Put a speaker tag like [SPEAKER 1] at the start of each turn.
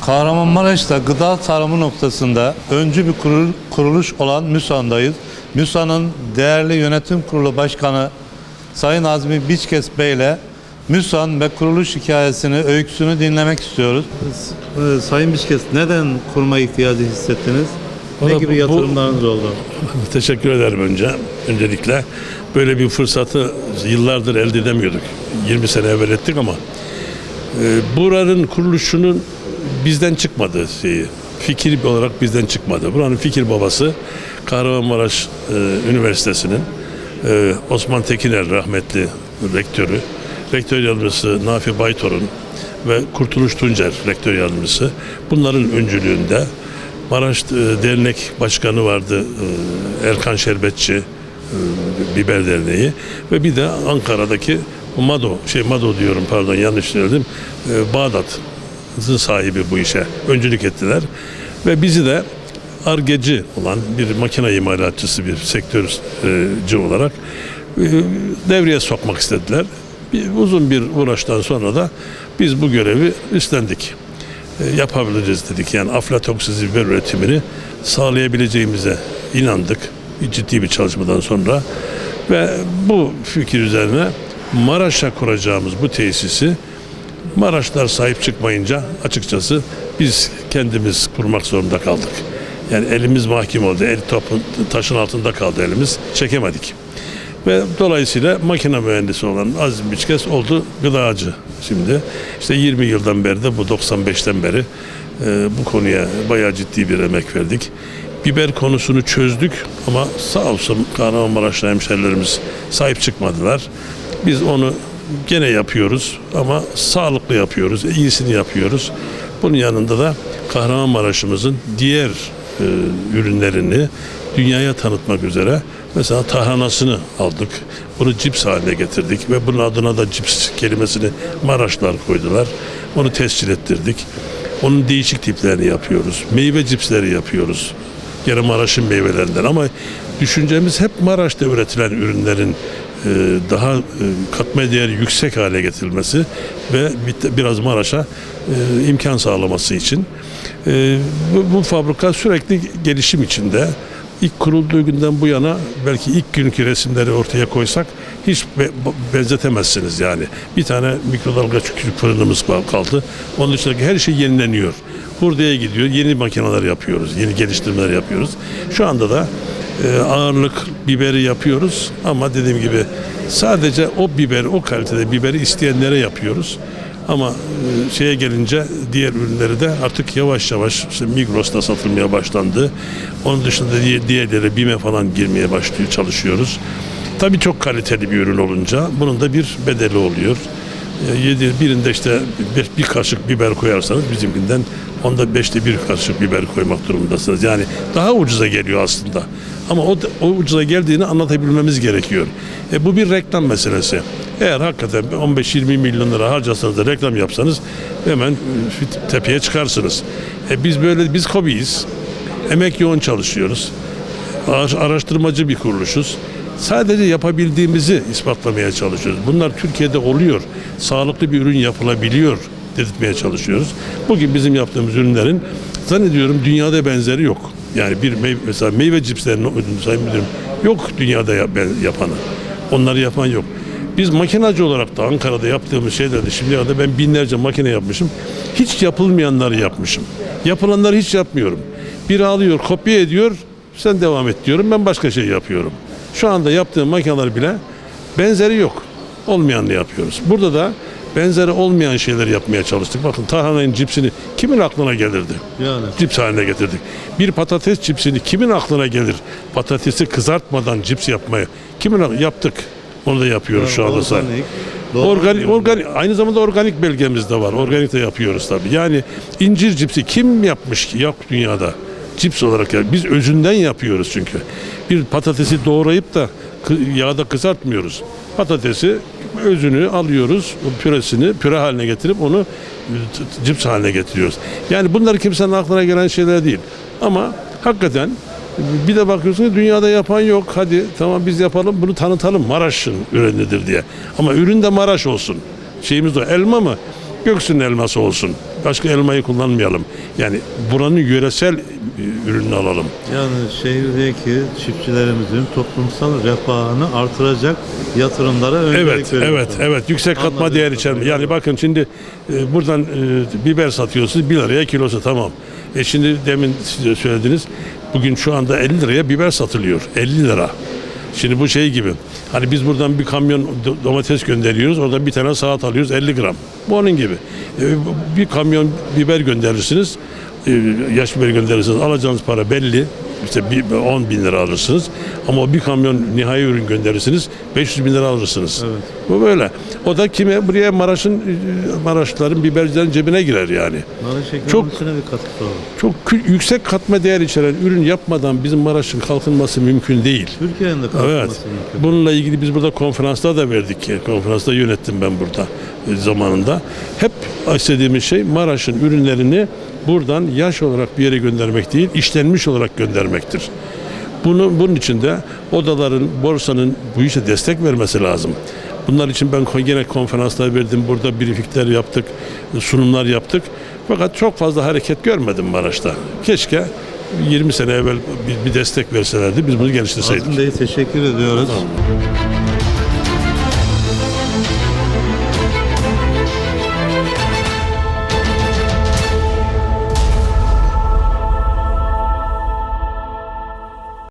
[SPEAKER 1] Kahramanmaraş'ta gıda tarımı noktasında öncü bir kurul- kuruluş olan MÜSAN'dayız. MÜSAN'ın değerli yönetim kurulu başkanı Sayın Azmi Biçkes Bey ile MÜSAN ve kuruluş hikayesini, öyküsünü dinlemek istiyoruz. Ee, Sayın Biçkes neden kurma ihtiyacı hissettiniz? Ne
[SPEAKER 2] Valla
[SPEAKER 1] gibi
[SPEAKER 2] bu-
[SPEAKER 1] yatırımlarınız oldu?
[SPEAKER 2] Teşekkür ederim önce. Öncelikle böyle bir fırsatı yıllardır elde edemiyorduk. 20 sene evvel ettik ama buranın kuruluşunun bizden çıkmadı şeyi. Fikir olarak bizden çıkmadı. Buranın fikir babası Kahramanmaraş e, Üniversitesi'nin e, Osman Tekiner rahmetli rektörü, rektör yardımcısı Nafi Baytor'un ve Kurtuluş Tuncer rektör yardımcısı bunların öncülüğünde Maraş e, Dernek Başkanı vardı Erkan Şerbetçi Biber Derneği ve bir de Ankara'daki Mado şey Mado diyorum pardon yanlış söyledim e, Bağdat'ın sahibi bu işe öncülük ettiler ve bizi de argeci olan bir makine imalatçısı bir sektörcü olarak e, devreye sokmak istediler. Bir, uzun bir uğraştan sonra da biz bu görevi üstlendik e, yapabiliriz dedik. Yani aflatoksiz biber üretimini sağlayabileceğimize inandık. Ciddi bir çalışmadan sonra ve bu fikir üzerine Maraş'a kuracağımız bu tesisi Maraşlar sahip çıkmayınca açıkçası biz kendimiz kurmak zorunda kaldık. Yani elimiz mahkum oldu. El topun, taşın altında kaldı elimiz. Çekemedik. Ve dolayısıyla makine mühendisi olan Azim Biçkes oldu gıdacı şimdi. İşte 20 yıldan beri de bu 95'ten beri e, bu konuya bayağı ciddi bir emek verdik. Biber konusunu çözdük ama sağ olsun Kahramanmaraşlı hemşerilerimiz sahip çıkmadılar. Biz onu gene yapıyoruz ama sağlıklı yapıyoruz, iyisini yapıyoruz. Bunun yanında da Kahramanmaraş'ımızın diğer e, ürünlerini dünyaya tanıtmak üzere mesela tarhanasını aldık. Bunu cips haline getirdik ve bunun adına da cips kelimesini Maraşlar koydular. Onu tescil ettirdik. Onun değişik tiplerini yapıyoruz. Meyve cipsleri yapıyoruz. Gene Maraş'ın meyvelerinden ama düşüncemiz hep Maraş'ta üretilen ürünlerin daha e, katma değeri yüksek hale getirilmesi ve bir- biraz Maraş'a e, imkan sağlaması için. E, bu, fabrika sürekli gelişim içinde. İlk kurulduğu günden bu yana belki ilk günkü resimleri ortaya koysak hiç be- benzetemezsiniz yani. Bir tane mikrodalga küçük fırınımız kal- kaldı. Onun dışındaki her şey yenileniyor. Hurdaya gidiyor. Yeni makineler yapıyoruz. Yeni geliştirmeler yapıyoruz. Şu anda da e, ağırlık biberi yapıyoruz ama dediğim gibi sadece o biberi, o kalitede biberi isteyenlere yapıyoruz. Ama e, şeye gelince diğer ürünleri de artık yavaş yavaş işte Migros'ta satılmaya başlandı. Onun dışında diğer, diğerleri BİM'e falan girmeye başlıyor, çalışıyoruz. Tabii çok kaliteli bir ürün olunca bunun da bir bedeli oluyor. E, Yedi, birinde işte bir, bir kaşık biber koyarsanız bizimkinden onda beşte bir kaşık biber koymak durumundasınız. Yani daha ucuza geliyor aslında. Ama o, o ucuza geldiğini anlatabilmemiz gerekiyor. E, bu bir reklam meselesi. Eğer hakikaten 15-20 milyon lira harcasanız da reklam yapsanız hemen tepeye çıkarsınız. E, biz böyle biz hobiyiz. Emek yoğun çalışıyoruz. Ara- Araştırmacı bir kuruluşuz. Sadece yapabildiğimizi ispatlamaya çalışıyoruz. Bunlar Türkiye'de oluyor. Sağlıklı bir ürün yapılabiliyor dedirtmeye çalışıyoruz. Bugün bizim yaptığımız ürünlerin zannediyorum dünyada benzeri yok. Yani bir meyve, mesela meyve cipslerinin sayın müdürüm yok dünyada yapanı. Onları yapan yok. Biz makinacı olarak da Ankara'da yaptığımız şeylerde şimdiye kadar ben binlerce makine yapmışım. Hiç yapılmayanları yapmışım. Yapılanları hiç yapmıyorum. Biri alıyor, kopya ediyor, sen devam et diyorum, ben başka şey yapıyorum. Şu anda yaptığım makineler bile benzeri yok. Olmayanını yapıyoruz. Burada da benzeri olmayan şeyleri yapmaya çalıştık. Bakın tarhananın cipsini kimin aklına gelirdi?
[SPEAKER 1] Yani.
[SPEAKER 2] Cips haline getirdik. Bir patates cipsini kimin aklına gelir? Patatesi kızartmadan cips yapmaya. Kimin yaptık? Onu da yapıyoruz şu anda.
[SPEAKER 1] Organik,
[SPEAKER 2] Organik, organik, aynı zamanda organik belgemiz de var. Organik de yapıyoruz tabii. Yani incir cipsi kim yapmış ki? Yok dünyada. Cips olarak ya. Biz özünden yapıyoruz çünkü. Bir patatesi doğrayıp da yağda kızartmıyoruz. Patatesi özünü alıyoruz, püresini püre haline getirip onu e, cips haline getiriyoruz. Yani bunlar kimsenin aklına gelen şeyler değil. Ama hakikaten bir de bakıyorsun ki dünyada yapan yok. Hadi tamam biz yapalım bunu tanıtalım Maraş'ın ürünüdür diye. Ama ürün de Maraş olsun. Şeyimiz o. Elma mı? Göksu'nun elması olsun. Başka elmayı kullanmayalım. Yani buranın yöresel e, ürününü alalım.
[SPEAKER 1] Yani şehirdeki çiftçilerimizin toplumsal refahını artıracak yatırımlara öncelik
[SPEAKER 2] Evet,
[SPEAKER 1] veriyorsunuz.
[SPEAKER 2] evet, evet. Yüksek katma
[SPEAKER 1] Anladım.
[SPEAKER 2] değer içeren. Yani bakın şimdi e, buradan e, biber satıyorsunuz 1 liraya kilosu tamam. E şimdi demin size söylediniz. Bugün şu anda 50 liraya biber satılıyor. 50 lira. Şimdi bu şey gibi. Hani biz buradan bir kamyon do- domates gönderiyoruz. Orada bir tane saat alıyoruz 50 gram. Bu onun gibi. E, bir kamyon biber gönderirsiniz. E, yaş biber gönderirsiniz. Alacağınız para belli. İşte bir, 10 bin lira alırsınız. Ama bir kamyon nihai ürün gönderirsiniz. 500 bin lira alırsınız.
[SPEAKER 1] Evet.
[SPEAKER 2] Bu böyle. O da kime? Buraya Maraş'ın e, Maraşlıların bibercilerin cebine girer yani.
[SPEAKER 1] Maraş
[SPEAKER 2] Çok-
[SPEAKER 1] bir katkısı olur.
[SPEAKER 2] Çok yüksek katma değer içeren ürün yapmadan bizim Maraş'ın kalkınması mümkün değil.
[SPEAKER 1] Türkiye'nin de kalkınması
[SPEAKER 2] Evet.
[SPEAKER 1] mümkün.
[SPEAKER 2] Bununla ilgili biz burada konferansta da verdik. Konferansta yönettim ben burada e, zamanında. Hep istediğimiz şey Maraş'ın ürünlerini buradan yaş olarak bir yere göndermek değil, işlenmiş olarak göndermektir. Bunu, bunun için de odaların, borsanın bu işe destek vermesi lazım. Bunlar için ben yine konferanslar verdim, burada briefingler yaptık, sunumlar yaptık. Fakat çok fazla hareket görmedim Maraş'ta. Keşke 20 sene evvel bir, bir destek verselerdi, biz bunu geliştirseydik.
[SPEAKER 1] Azim Bey teşekkür ediyoruz.